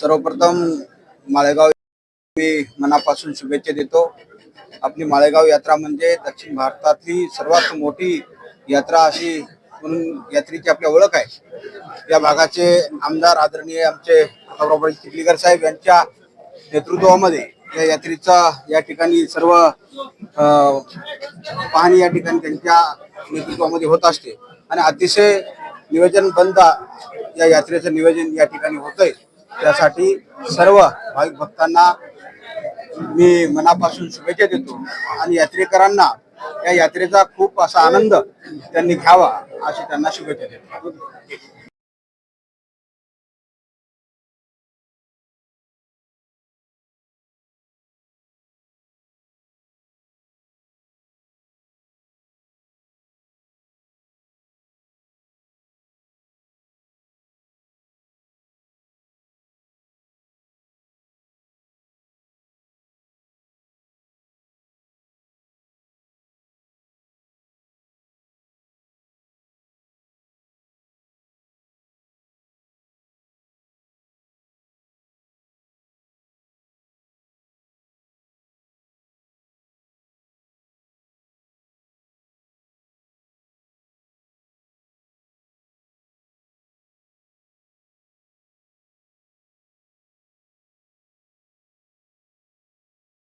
सर्वप्रथम माळेगाव मी मनापासून शुभेच्छा देतो. आपली माळेगाव यात्रा म्हणजे दक्षिण भारतातली सर्वात मोठी यात्रा अशी म्हणून यात्रेची आपली ओळख आहे. या भागाचे आमदार आदरणीय आमचे प्रतापराव चिखलीकर साहेब यांच्या नेतृत्वामध्ये या यात्रेचा या ठिकाणी सर्व पाहणी या ठिकाणी त्यांच्या नेतृत्वामध्ये होत असते. आणि अतिशय नियोजनबंद या यात्रेचं नियोजन या ठिकाणी होतंय. त्यासाठी सर्व भाविक भक्तांना मी मनापासून शुभेच्छा देतो आणि यात्रेकरांना या यात्रेचा खूप असा आनंद त्यांनी घ्यावा अशी त्यांना शुभेच्छा देतो.